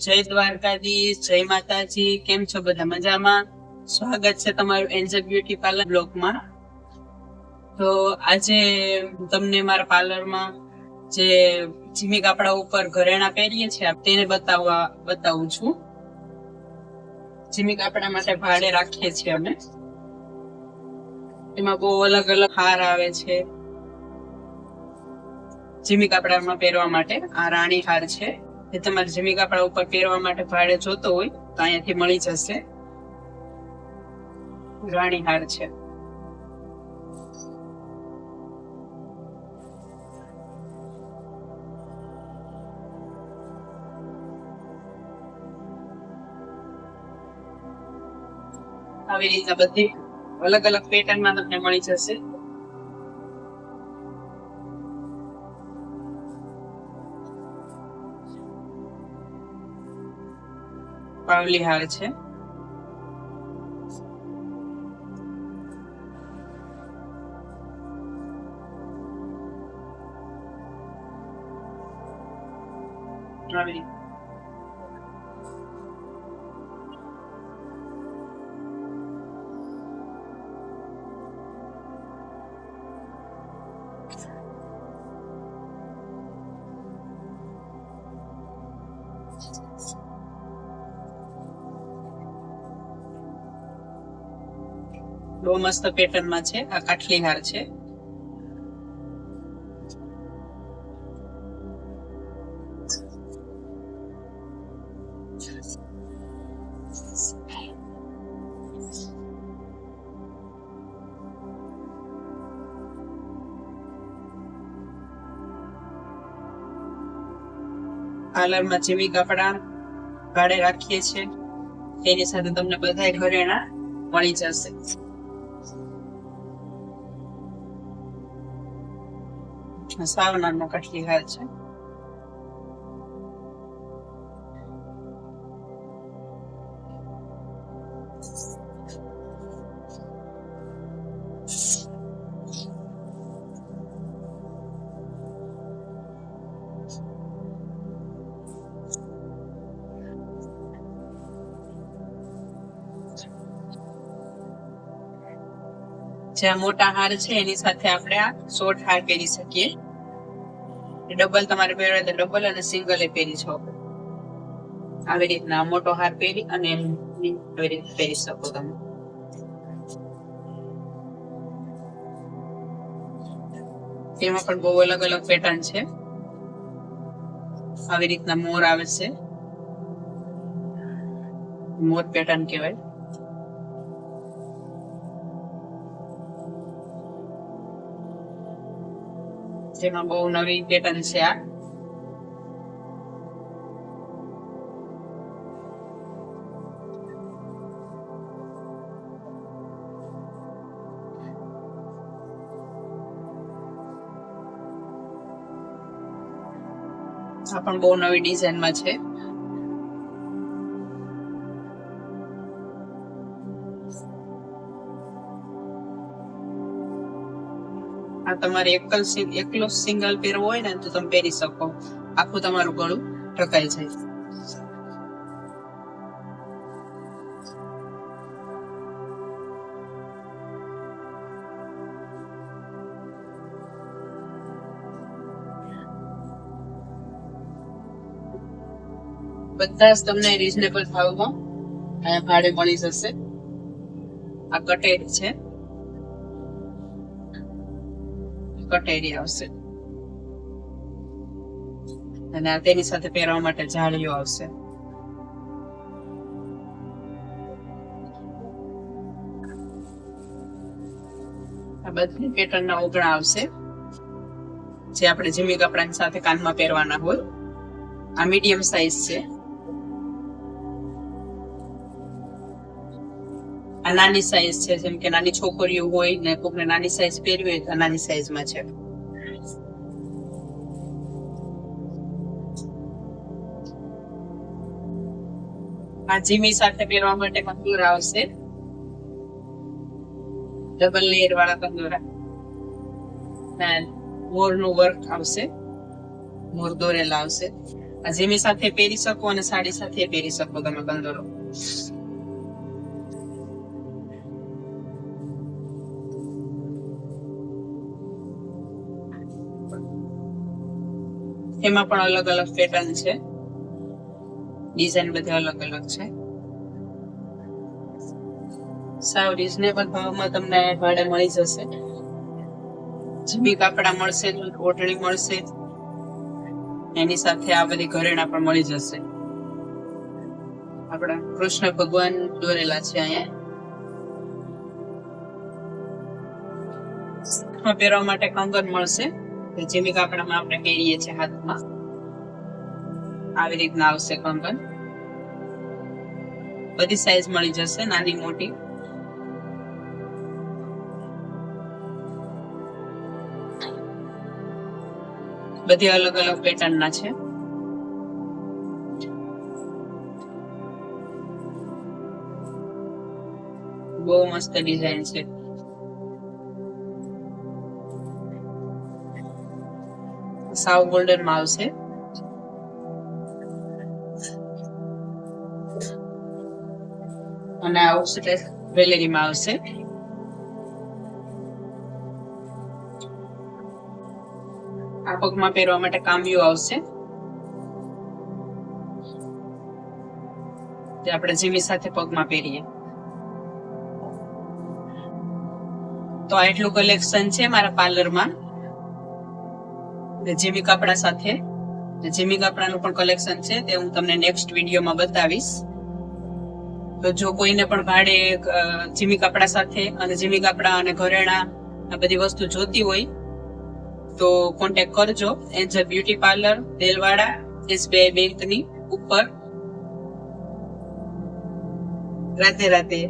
જય દ્વારકાધીશ, જય માતાજી, કેમ છો બધા મજામાં? સ્વાગત છે તમારું એન્જલ બ્યુટી પાર્લર બ્લોગમાં. તો આજે તમને મારા પાર્લરમાં જે જીમી કાપડા ઉપર ઘરેણા પહેરીએ છીએ તેને બતાવવા, બતાવું છું. જીમી કાપડા માટે ભાડે રાખીએ છીએ અમે. એમાં બહુ અલગ અલગ હાર આવે છે. જીમી કાપડામાં પહેરવા માટે આ રાણી હાર છે. એ તમારે જમી કાપડા ઉપર પહેરવા માટે ભાડે જોતો હોય, તો અહીંયાથી મળી જશે. રાણી હાર છે. આવી રીતના બધી અલગ અલગ પેટર્નમાં તમને મળી જશે. પાવલી હાર છે બહુ મસ્ત પેટર્નમાં છે. આ કાઠલી હાર છે. પાર્લરમાં જેવી કપડા ભાડે રાખીએ છીએ, તેની સાથે તમને બધા ઘરેણા મળી જશે. સાવ નાનો કઠલી હાર છે જે મોટા હાર છે, એની સાથે આપણે આ શોર્ટ હાર પહેરી શકીએ. ડબલ તમારે પહેરવા તો ડબલ અને સિંગલ એ પહેરી શકો. આવી રીતના મોટો હાર પહેરી અને આવી રીતે પહેરી શકો તમે. તેમાં પણ બહુ અલગ અલગ પેટર્ન છે. આવી રીતના મોર આવે છે. મોર પેટર્ન કહેવાય. જેમાં બહુ નવી પેટર્ન છે આ. આ પણ બહુ નવી ડિઝાઇનમાં છે. આ તમારે એકલ એકલો સિંગલ પહેરવો હોય ને, તો તમે પહેરી શકો. આખું તમારું ગળું ઢકાઈ જાય. બધા જ તમને રીઝનેબલ ભાવમાં ભાડે મળી જશે. આ કટેરી છે. કટેરી આવશે અને આ તેની સાથે પહેરવા માટે જાળીઓ આવશે. આ બધી પેટર્ન ના ઓગણા આવશે, જે આપણે જીમી કપડાની સાથે કાનમાં પહેરવાના હોય. આ મીડિયમ સાઈઝ છે. નાની સાઈઝ છે, જેમ કે નાની છોકરીઓ હોય ને કોકને નાની સાઈઝ પહેરવી હોય તો નાની સાઈઝમાં છે. આ જીમી સાથે પહેરવા માટે કંદોરા આવશે. ડબલ લેયર વાળા કંદોરા. મોરનું વર્ક આવશે. મોર દોરેલા આવશે. આ જીમી સાથે પહેરી શકો અને સાડી સાથે પહેરી શકો તમે કંદોરો. એમાં પણ અલગ અલગ પેટર્ન છે. ડિઝાઇન બધા અલગ અલગ છે. સાવ રિઝનેબલ ભાવમાં તમને ભાડે મળી જશે. જમી કાપડા મળશે ઓટણી મળશે. એની સાથે આ બધી ઘરેણા પણ મળી જશે. આપણા કૃષ્ણ ભગવાન દોરેલા છે અહીંયા. પહેરવા માટે કંગન મળશે. જીમી કાપડામાં આપણે પહેરીએ છીએ હાથમાં. આવી રીતના આવશે કંગન. બધી સાઈઝ મળી જશે, નાની મોટી. બધી અલગ અલગ પેટર્ન ના છે. બહુ મસ્ત ડિઝાઇન છે. સાવ ગોલ્ડનમાં આવશે અને આવશે જ્વેલરી માં આવશે આ પગમાં પહેરવા માટે કામ્યું આવશે. જે આપણે જીમી સાથે પગમાં પહેરીએ. તો આટલું કલેક્શન છે મારા પાર્લરમાં જીમી કાપડા સાથે. જીમી કાપડાનું પણ કલેક્શન છે તે હું તમને નેક્સ્ટ વિડીયોમાં બતાવીશ. તો જો કોઈને પણ ભાડે જીમી કાપડા સાથે અને જીમી કાપડા અને ઘરેણા આ બધી વસ્તુ જોતી હોય, તો કોન્ટેક કરજો. Angel beauty parlour Delwada SBI બેંકની ઉપર. રાતે રાતે.